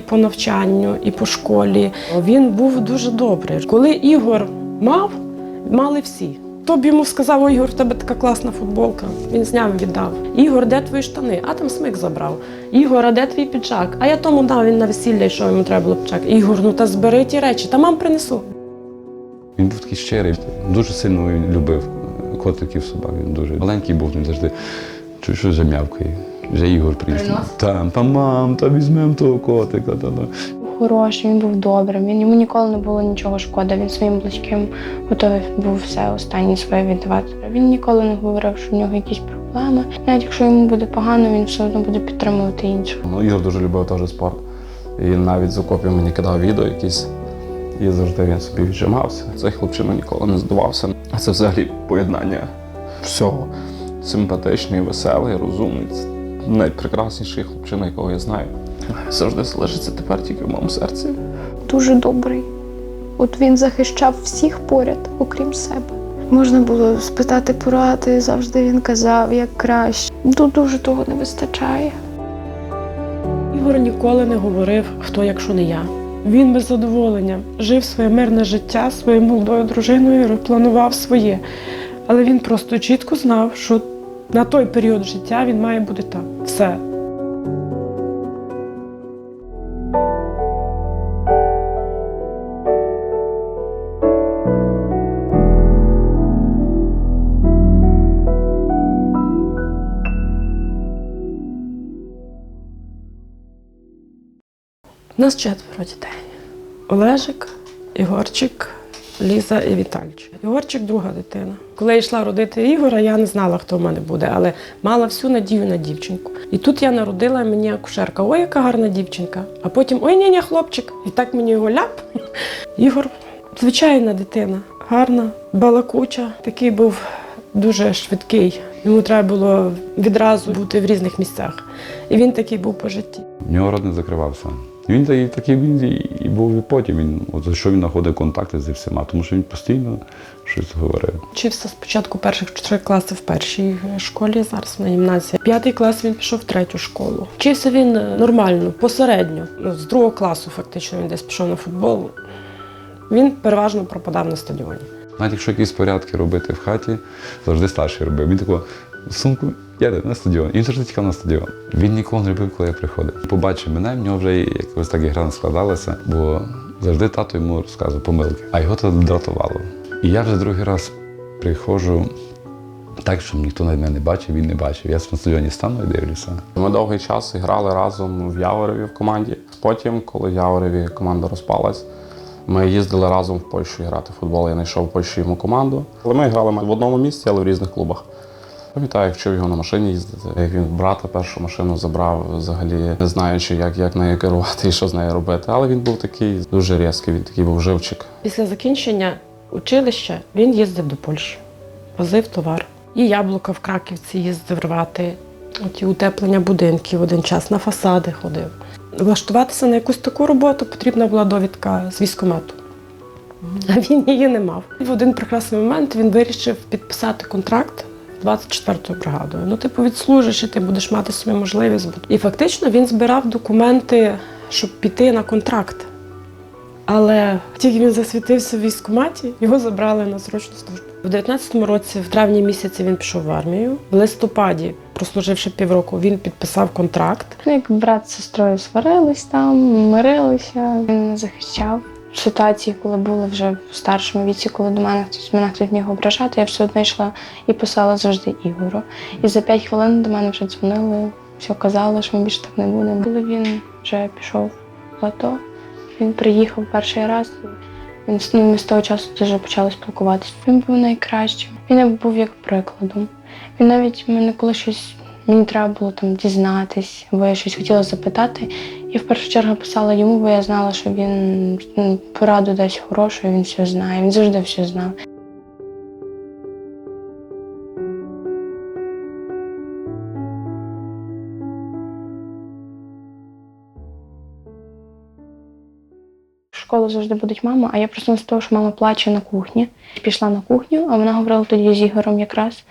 І по навчанню, і по школі. Він був дуже добрий. Коли Ігор мав, мали всі. Хто б йому сказав, «Ой, Ігор, в тебе така класна футболка. Він зняв віддав. Ігор, де твої штани? А там смик забрав. Ігор, а де твій піджак? А я тому дав він на весілля, що йому треба було піджак. Ігор, ну та збери ті речі, та мам принесу. Він був такий щирий, дуже сильно любив котиків, собак. Він дуже маленький був, він завжди чую, що вже м'явкає. Вже Ігор приїхав. Там, та мам, та візьмемо того котика. Та, та. Хороший, він був добрим. Він йому ніколи не було нічого шкода. Він своїм близьким готовий був все останнє своє віддавати. Він ніколи не говорив, що в нього якісь проблеми. Навіть якщо йому буде погано, він все одно буде підтримувати інших. Ну, Ігор дуже любив теж спорт. І він навіть з окопів мені кидав відео якісь. І завжди він собі віджимався. Цей хлопчина ніколи не здавався. А це взагалі поєднання всього. Симпатичний, веселий, розумний. Найпрекрасніший хлопчина, якого я знаю. Завжди залишиться тепер тільки в моєму серці. дуже добрий. От він захищав всіх поряд, окрім себе. Можна було спитати поради, завжди він казав, як краще. Тут дуже того не вистачає. Ігор ніколи не говорив, хто якщо не я. Він без задоволення жив своє мирне життя своєю молодою дружиною, планував своє. Але він просто чітко знав, що на той період життя він має бути там. Все. Нас четверо дітей: Олежик, Ігорчик, Ліза і Вітальчик. Ігорчик друга дитина. Коли я йшла родити Ігора, я не знала, хто в мене буде, але мала всю надію на дівчинку. І тут я народила мені акушерка, ой, яка гарна дівчинка. А потім ой, ні, ні, хлопчик. І так мені його ляп. Ігор, звичайна дитина, гарна, балакуча. Такий був дуже швидкий. Йому треба було відразу бути в різних місцях. І він такий був по житті. В нього рот не закривався. І Він такий, такий він і- і був і потім. Він, от за що він знаходив контакти зі всіма, тому що він постійно щось говорив. Вчився спочатку перших чотири класи в першій школі, зараз на гімназії. П'ятий клас він пішов в третю школу. Вчився він нормально, посередньо. З другого класу фактично він десь пішов на футбол. Він переважно пропадав на стадіоні. Навіть якщо якісь порядки робити в хаті, завжди старший робив. Він тако сумку їде на стадіон. І він завжди тікав на стадіон. Він ніколи не любив, коли я приходив. Побачив мене, в нього вже якось так ігра не складалася, бо завжди тато йому розказував помилки. А його це дратувало. І я вже другий раз приходжу так, щоб ніхто навіть мене не бачив, він не бачив. Я на стадіоні стану і дивлюся. Ми довгий час грали разом в Явореві в команді. Потім, коли в Явореві команда розпалась, ми їздили разом в Польщу грати в футбол. Я знайшов в Польщі йому команду. Але ми грали в одному місці, але в різних клубах. Пам'ятаю, вчив його на машині їздити. Як він брата першу машину забрав, взагалі не знаючи, як, як нею керувати і що з нею робити. Але він був такий дуже різкий, він такий був живчик. Після закінчення училища він їздив до Польщі, возив товар. І яблука в Краківці їздив рвати. Оті утеплення будинків один час на фасади ходив. Влаштуватися на якусь таку роботу потрібна була довідка з військкомату. А він її не мав. В один прекрасний момент він вирішив підписати контракт 24-ю бригадою. Ну, типу, відслужиш, і ти будеш мати собі можливість. І фактично він збирав документи, щоб піти на контракт. Але тільки він засвітився в військкоматі, його забрали на срочну службу. У 19-му році, в травні місяці, він пішов в армію. В листопаді, прослуживши півроку, він підписав контракт. Як брат з сестрою сварились там, мирилися. Він захищав. Ситуації, коли були вже в старшому віці, коли до мене хтось мене хтось міг ображати, я все одно йшла і писала завжди Ігору. І за п'ять хвилин до мене вже дзвонили, все казали, що ми більше так не будемо. Коли він вже пішов в АТО, він приїхав перший раз. Він ну, ми з того часу дуже почали спілкуватися. Він був найкращим. Він був як прикладом. Він навіть мене коли щось мені треба було там дізнатись, або я щось хотіла запитати. Я в першу чергу писала йому, бо я знала, що він ну, пораду дасть хорошу, він все знає. Він завжди все знав. Школу завжди буде мама, а я проснулася з того, що мама плаче на кухні. Пішла на кухню, а вона говорила тоді з Ігорем якраз.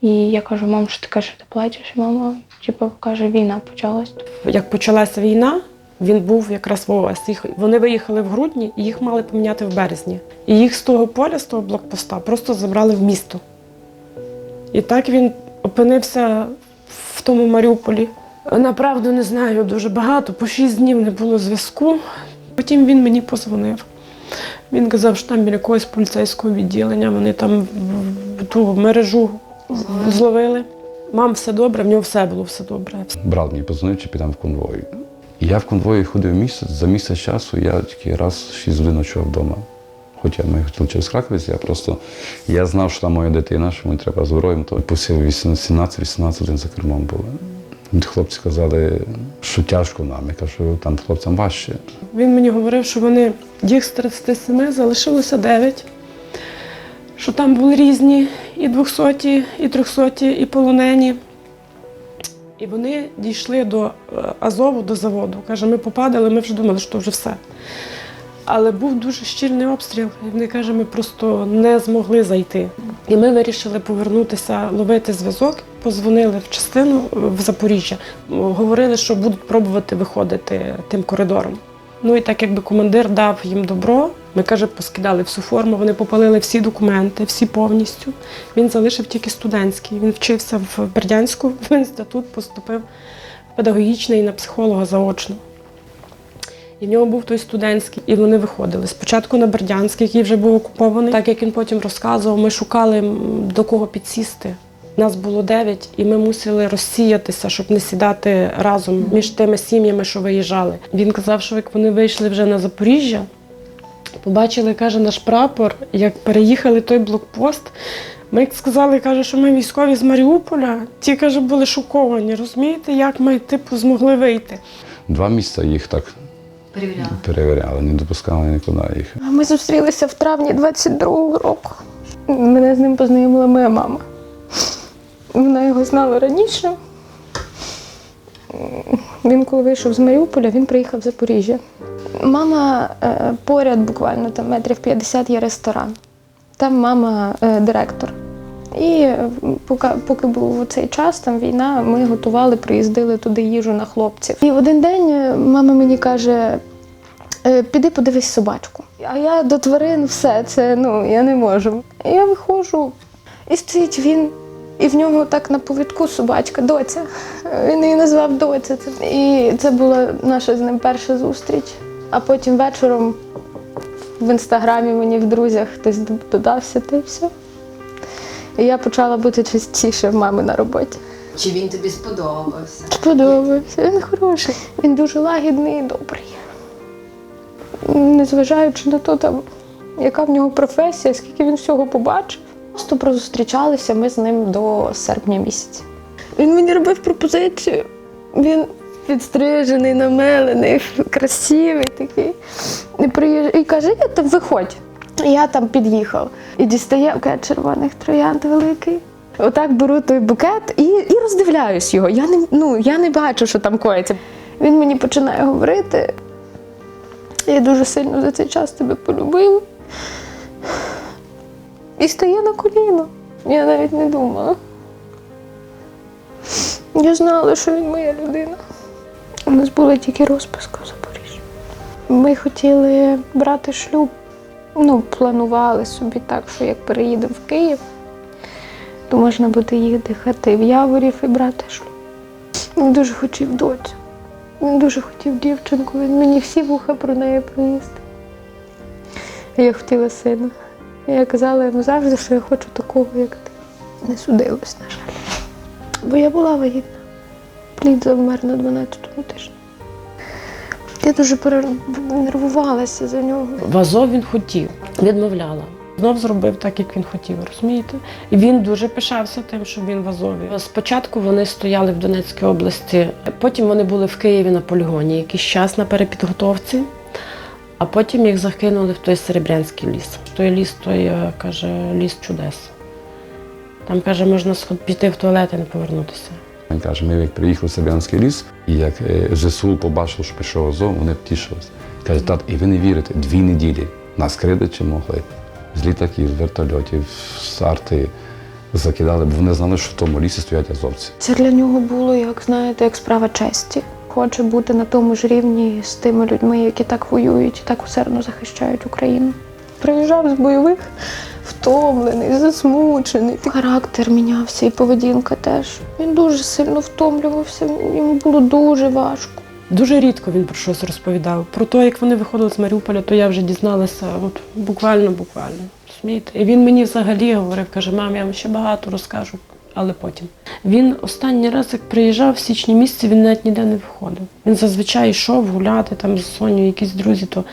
І я кажу, мам, що ти кажеш, ти плачеш? І мама, типу, каже, війна почалась. Як почалася війна, він був якраз в ООС. Вони виїхали в грудні і їх мали поміняти в березні. І їх з того поля, з того блокпоста, просто забрали в місто. І так він опинився в тому Маріуполі. Направду не знаю дуже багато, по шість днів не було зв'язку. Потім він мені позвонив. Він казав, що там біля якогось поліцейського відділення вони там ту мережу зловили. Мам, все добре, в нього все було все добре. Брат мені позвонив, чи підемо в конвой. Я в конвої ходив місяць, за місяць часу я тільки раз 6 годин ночував вдома. Хоча ми хотіли через Краковець, я просто я знав, що там моя дитина, що мені треба зброю, то посів 17-18 годин за кермом було. Хлопці казали, що тяжко нам. Я кажу, там хлопцям важче. Він мені говорив, що вони їх з 37 залишилося 9, що там були різні і 200, і 300, і полонені. І вони дійшли до е, Азову, до заводу. Каже, ми попадали, ми вже думали, що вже все. Але був дуже щільний обстріл, і вони каже, ми просто не змогли зайти. І ми вирішили повернутися, ловити зв'язок, позвонили в частину е, в Запоріжжя. Говорили, що будуть пробувати виходити тим коридором. Ну і так якби командир дав їм добро, ми каже, поскидали всю форму, вони попалили всі документи, всі повністю. Він залишив тільки студентський. Він вчився в Бердянську, в інститут поступив педагогічний на психолога заочно. І в нього був той студентський, і вони виходили. Спочатку на Бердянський, який вже був окупований. Так як він потім розказував, ми шукали до кого підсісти. Нас було дев'ять, і ми мусили розсіятися, щоб не сідати разом між тими сім'ями, що виїжджали. Він казав, що як вони вийшли вже на Запоріжжя, побачили, каже, наш прапор, як переїхали той блокпост. Ми сказали, каже, що ми військові з Маріуполя. Ті каже, були шоковані. Розумієте, як ми типу змогли вийти? Два місяці їх так Перевіряли. перевіряли, не допускали нікуди їх. Ми зустрілися в травні 22-го року. Мене з ним познайомила моя мама. Вона його знала раніше. Він, коли вийшов з Маріуполя, він приїхав в Запоріжжя. Мама е, поряд, буквально там метрів 50 є ресторан. Там мама е, директор. І е, поки, поки був цей час, там війна, ми готували, приїздили туди їжу на хлопців. І в один день мама мені каже: «Е, піди подивись собачку. А я до тварин все це ну я не можу. І я виходжу, і стоїть він, і в нього так на повідку собачка, доця. Він її назвав доця. І це була наша з ним перша зустріч. А потім вечором в інстаграмі мені в друзях хтось додався, та й все. І я почала бути частіше в мами на роботі. Чи він тобі сподобався? Сподобався. Він хороший. Він дуже лагідний і добрий. Незважаючи на те, яка в нього професія, скільки він всього побачив. Просто прозустрічалися ми з ним до серпня місяця. Він мені робив пропозицію. Він підстрижений, намелений, красивий такий. І, каже, я там виходь. І Я там під'їхав і дістає букет червоних троянд великий. Отак беру той букет і, і роздивляюсь його. Я не, ну, я не бачу, що там коїться. Він мені починає говорити. Я дуже сильно за цей час тебе полюбив. І стає на коліно. Я навіть не думала. Я знала, що він моя людина. У нас була тільки розписка в Запоріжжі. Ми хотіли брати шлюб. Ну, планували собі так, що як переїдемо в Київ, то можна буде їхати в Яворів і брати шлюб. Він дуже хотів доцю. Він дуже хотів дівчинку, він мені всі вуха про неї приїзд. Я хотіла сина. Я казала йому завжди, що я хочу такого, як ти. Не судилось, на жаль. Бо я була вагітна. Плід завмер на 12-му тижні. Я дуже перенервувалася за нього. В Азов він хотів, відмовляла. Знов зробив так, як він хотів, розумієте? І він дуже пишався тим, що він в Азові. Спочатку вони стояли в Донецькій області, потім вони були в Києві на полігоні якийсь час на перепідготовці, а потім їх закинули в той Серебрянський ліс. Той ліс, той е, каже, ліс чудес. Там каже, можна піти в туалет і не повернутися. Він каже, ми як приїхали в Сабянський ліс, і як е, ЗСУ побачили, що пішов Азов, вони втішились. Каже, тат, і ви не вірите, дві неділі нас кридачі могли з літаків, з вертольотів, з арти, закидали, бо вони знали, що в тому лісі стоять азовці. Це для нього було, як знаєте, як справа честі. Хоче бути на тому ж рівні з тими людьми, які так воюють і так усердно захищають Україну. Приїжджав з бойових, втомлений, засмучений. Характер мінявся і поведінка теж. Він дуже сильно втомлювався, йому було дуже важко. Дуже рідко він про щось розповідав. Про те, як вони виходили з Маріуполя, то я вже дізналася от буквально, буквально. Розумієте? І він мені взагалі говорив, каже, мам, я вам ще багато розкажу, але потім. Він останній раз, як приїжджав в січні місяці, він навіть ніде не виходив. Він зазвичай йшов гуляти там з Соню, якісь друзі, то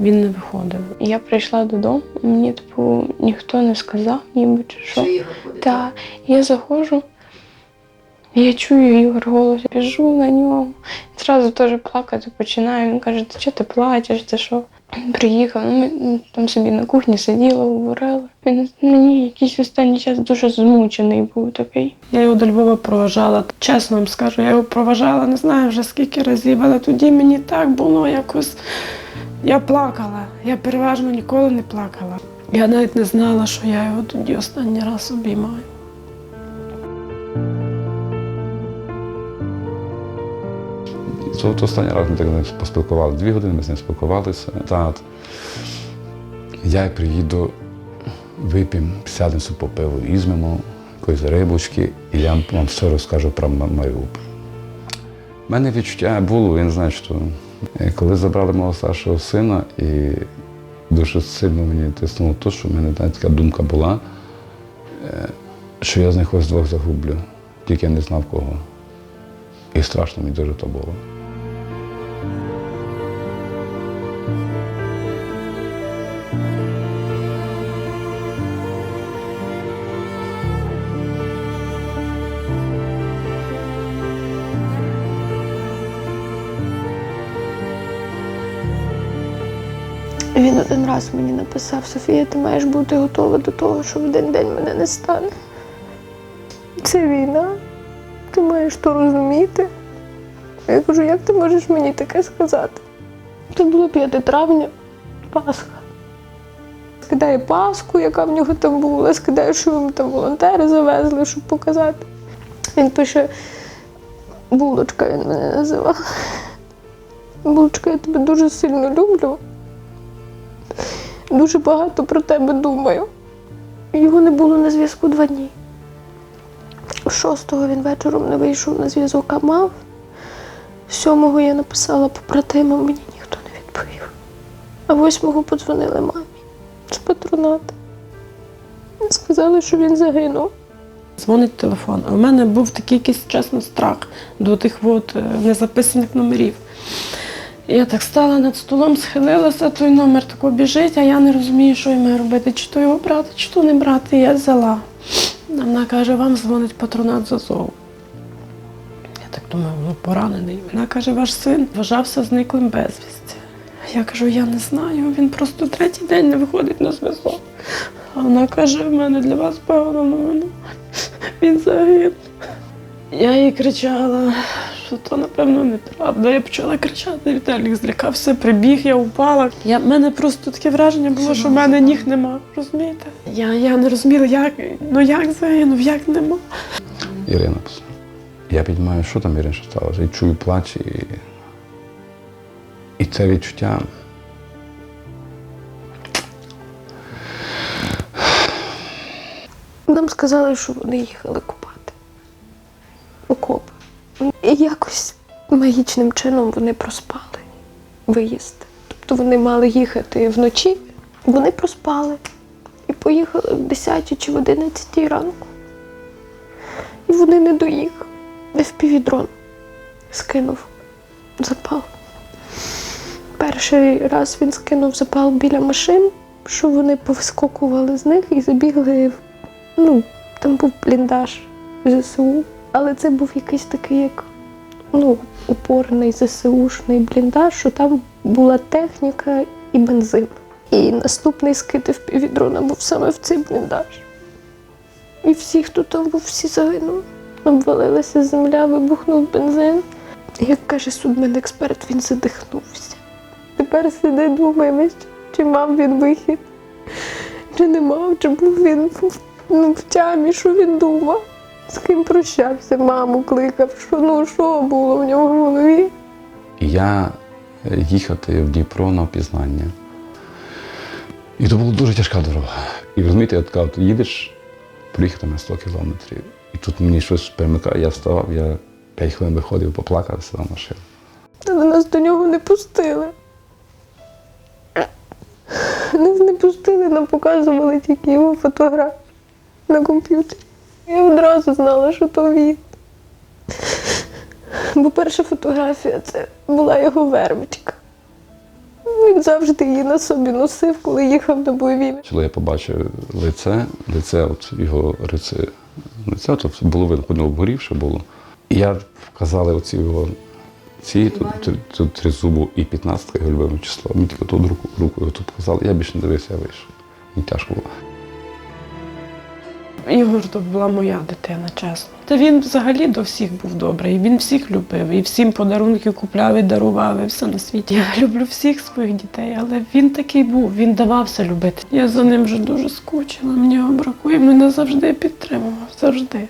він не виходив. Я прийшла додому, мені типу ніхто не сказав, ніби чи що. Що його я заходжу, я чую Ігор голос, біжу на нього. Зразу теж плакати починаю. Він каже, ти чого ти плачеш, ти що? Приїхав, ну, ми ну, там собі на кухні сиділи, говорили. Він мені якийсь останній час дуже змучений був такий. Я його до Львова проважала. Чесно вам скажу, я його проважала не знаю вже скільки разів, але тоді мені так було якось. Я плакала. Я переважно ніколи не плакала. Я навіть не знала, що я його тоді останній раз обіймаю. Це от останній раз ми так поспілкувалися. Дві години ми з ним спілкувалися. Тат, я приїду, вип'ємо, сядемо по пиву, візьмемо якоїсь рибочки, і я вам все розкажу про Маріуполь. У мене відчуття було, я не що е, коли забрали мого старшого сина, і дуже сильно мені тиснуло те, що в мене така думка була, е, що я з них ось двох загублю, тільки я не знав кого. І страшно мені дуже то було. Він один раз мені написав: Софія, ти маєш бути готова до того, що в один день мене не стане. Це війна. Ти маєш то розуміти. Я кажу, як ти можеш мені таке сказати? Це було 5 травня, Пасха. Скидає Пасху, яка в нього там була, скидає, що йому там волонтери завезли, щоб показати. Він пише, булочка він мене називав. Булочка, я тебе дуже сильно люблю. Дуже багато про тебе думаю. Його не було на зв'язку два дні. Шостого він вечором не вийшов на зв'язок, а мав. Сьомого я написала побратимам, мені ніхто не відповів. А восьмого подзвонили мамі з патронату. Сказали, що він загинув. Дзвонить телефон. А в мене був такий якийсь чесно страх до тих от е, незаписаних номерів. Я так стала над столом, схилилася, той номер тако біжить, а я не розумію, що я маю робити, чи то його брати, чи то не брати. Я взяла. Вона каже, вам дзвонить патронат з Азову. Так думаю, ну поранений. Вона каже, ваш син вважався зниклим безвісті. Я кажу, я не знаю, він просто третій день не виходить на зв'язок. А вона каже, в мене для вас погана новина. Він загинув. Я їй кричала, що то напевно неправда. Я почала кричати, Віталік злякався, прибіг, я упала. Я, в мене просто таке враження було, що в мене ніг нема. Розумієте? Я, я не розуміла, як, ну як загинув, як нема. Ірина. Я піднімаю, що там Ірина що сталося, і чую плач, і, і це відчуття. Нам сказали, що вони їхали купати. Окоп. І якось магічним чином вони проспали виїзд. Тобто вони мали їхати вночі, вони проспали і поїхали в 10 чи в 11 ранку. І вони не доїхали. FPV-дрон скинув запал. Перший раз він скинув запал біля машин, що вони повискокували з них і забігли ну, там був бліндаж ЗСУ, але це був якийсь такий, як ну, упорний ЗСУшний бліндаж, що там була техніка і бензин. І наступний скид впівдрона був саме в цей бліндаж. І всі, хто там був, всі загинули. Обвалилася земля, вибухнув бензин. Як каже судмедексперт, він задихнувся. Тепер сидить, думає, чи мав він вихід, чи не мав, чи був він ну, в тямі, що він думав, з ким прощався, маму кликав, що ну що було в нього в голові. Я їхати в Дніпро на опізнання. І це була дуже тяжка дорога. І розумієте, от коли ти їдеш, приїхати на 100 кілометрів. І тут мені щось перемикає, я вставав, я 5 хвилин виходив, поплакав, сідав машину. Але нас до нього не пустили. Нас не пустили, нам показували тільки його фотографії на комп'ютері. Я одразу знала, що то він. Бо перша фотографія це була його вервичка. Він завжди її на собі носив, коли їхав на бойові. Коли я побачив лице, лице от його рице, лице, то було нього обгорівше було. І я вказали оці його ці тут, тут, тут три зубу і 15 його любиме число. Мені тільки тут руку, руку тут показали, я більше не дивився, я вийшов. Мені тяжко було. Ігор то була моя дитина, чесно. Та він взагалі до всіх був добрий. Він всіх любив і всім подарунки купляв і дарував, і все на світі. Я люблю всіх своїх дітей, але він такий був, він давався любити. Я за ним вже дуже скучила, мені його бракує, мене завжди підтримував, завжди.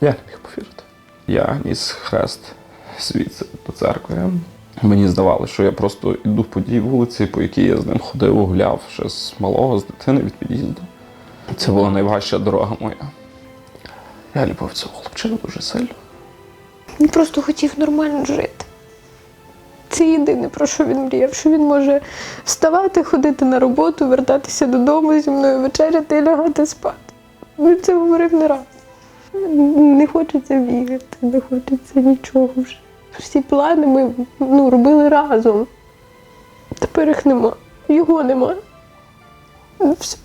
Я не міг повірити. Я ніс хрест звідси до церкви. Мені здавалося, що я просто йду по тій вулиці, по якій я з ним ходив, гуляв ще з малого, з дитини від під'їзду. Це була найважча дорога моя. Я любив цього хлопчину дуже сильно. Він просто хотів нормально жити. Це єдине, про що він мріяв, що він може вставати, ходити на роботу, вертатися додому зі мною вечеряти і лягати спати. Він це говорив не раз. Не хочеться бігати, не хочеться нічого вже. Всі плани ми ну, робили разом. Тепер їх нема. Його нема. Все.